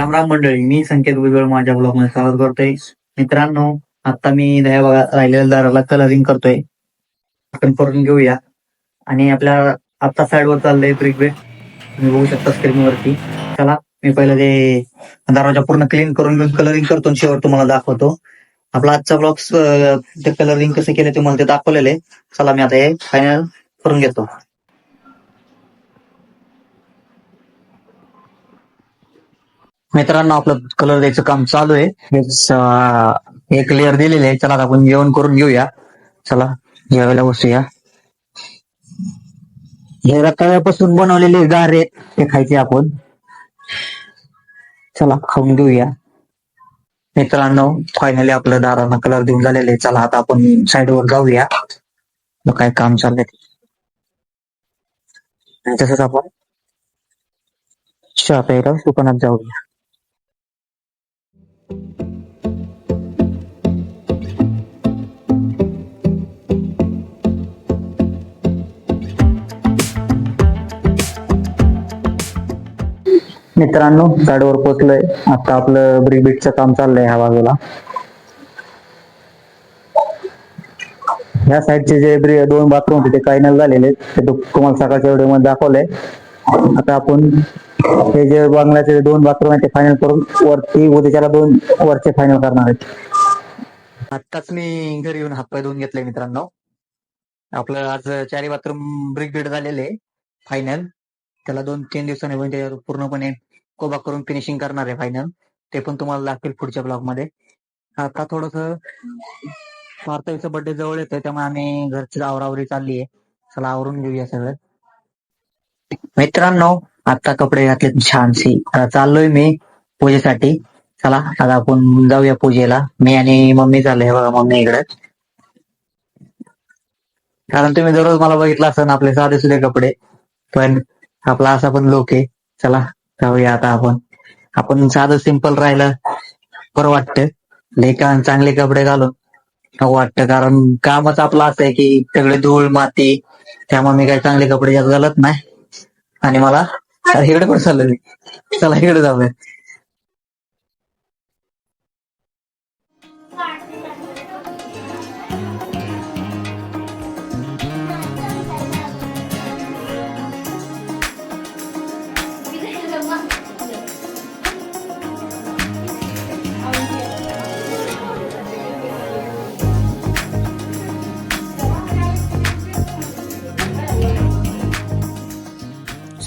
राम राम मंडळी मी संकेत भुजबळ माझ्या ब्लॉगमध्ये स्वागत करतोय. मित्रांनो आता मी दह्या बघा राहिलेल्या दाराला कलरिंग करतोय. आपण करून घेऊया. आणि आपल्या आता साइड वर चाललंय ब्रिक बेट तुम्ही बघू शकता स्क्रीन वरती. चला मी पहिलं ते दरवाजा पूर्ण क्लीन करून घेऊन कलरिंग करतो आणि शेवट तुम्हाला दाखवतो. आपला आजचा ब्लॉग ते कलरिंग कसं केलं तुम्हाला ते दाखवलेलं आहे. चला मी आता हे फायनल करून घेतो. मित्रांनो आपलं कलर द्यायचं काम चालू आहे. एक लेअर दिलेले आहे. चला आता आपण जेवण करून घेऊया. चला जेवायला बसूया. हे रताळ्यापासून बनवलेले गारे आहेत, ते खायचे आपण. चला खाऊन घेऊया. मित्रांनो फायनली आपलं दारांना कलर देऊन झालेले आहे. चला आता आपण साईडवर जाऊया. मग काय काम चाललंय तसंच आपण चहा दुकानात जाऊया. मित्रांनो गाडीवर पोचलोय आता आपलं ब्रिबिटचं काम चाललंय ह्या बाजूला. ह्या साईडचे जे दोन बाथरूम होते ते फायनल झालेले आहेत. ते तुम्हाला सकाळच्या व्हिडिओमध्ये दाखवलंय. आता आपण हे जे बंगल्याचे दोन बाथरूम आहेत ते फायनल करून वरती उद्याच्याला दोन वरचे फायनल करणार आहेत. आताच मी घरी येऊन हातपाय धुवून घेतले मित्रांनो. आपलं आज चारी बाथरूम ब्रिक झालेले. फायनल त्याला दोन तीन दिवसांनी त्याच्यावर पूर्णपणे कोबा करून फिनिशिंग करणार आहे फायनल ते पण तुम्हाला लागतील पुढच्या ब्लॉगमध्ये. आता थोडस पार्थवीचा बर्थडे जवळ येतोय त्यामुळे आम्ही घरची आवरावरी चालली आहे. चला आवरून घेऊया सगळं. मित्रांनो आता कपडे घातले छानशी आता चाललोय मी पूजेसाठी. चला आता आपण जाऊया पूजेला. मी आणि मम्मी चाललोय बघा मम्मी इकडे. कारण तुम्ही दररोज मला बघितलं असं आपले साधे सुधे कपडे. पण आपला असा पण लोक आहे. चला जाऊया आता आपण. आपण साधं सिंपल राहिलं बरं वाटतं. लेखा चांगले कपडे घालून वाटतं कारण कामच आपलं असं आहे की सगळे धूळ माती त्यामुळे मी काही चांगले कपडे घालत नाही. आणि मला इकडे पण चाललं चला इकडे जाऊया.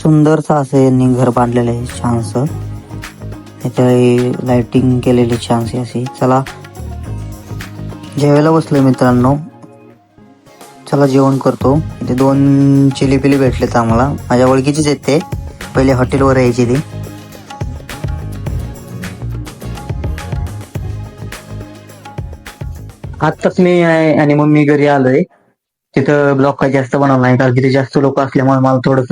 सुंदरसं असं यांनी घर बांधलेलं आहे छानस. त्याच्या लाइटिंग केलेली छानशी अशी. चला. जेवायला बसलोय मित्रांनो. चला जेवण करतो. इथे दोन चिली पिली भेटलेत आम्हाला. माझ्या ओळखीचीच आहेत ते. पहिले हॉटेलवर यायची ती. आत्ताच मी आहे आणि मम्मी घरी आलोय. तिथं ब्लॉक काही जास्त बनवला नाही कारण तिथे जास्त लोक असल्यामुळे मला थोडस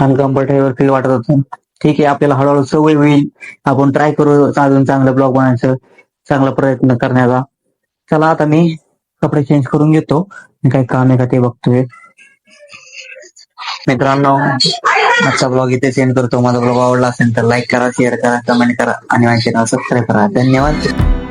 अनकम्फर्टेबल फील वाटत होतं. ठीक आहे आपल्याला हळूहळू सवय होईल. आपण ट्राय करू अजून चांगलं ब्लॉग बनवायचं चांगला प्रयत्न करण्याचा. चला आता मी कपडे चेंज करून घेतो. मी काही काम आहे का ते बघतोय. मित्रांनो आजचा ब्लॉग इथे सेंड करतो. माझा ब्लॉग आवडला असेल तर लाईक करा शेअर करा कमेंट करा आणि माझ्या चॅनल सबस्क्राईब करा. धन्यवाद.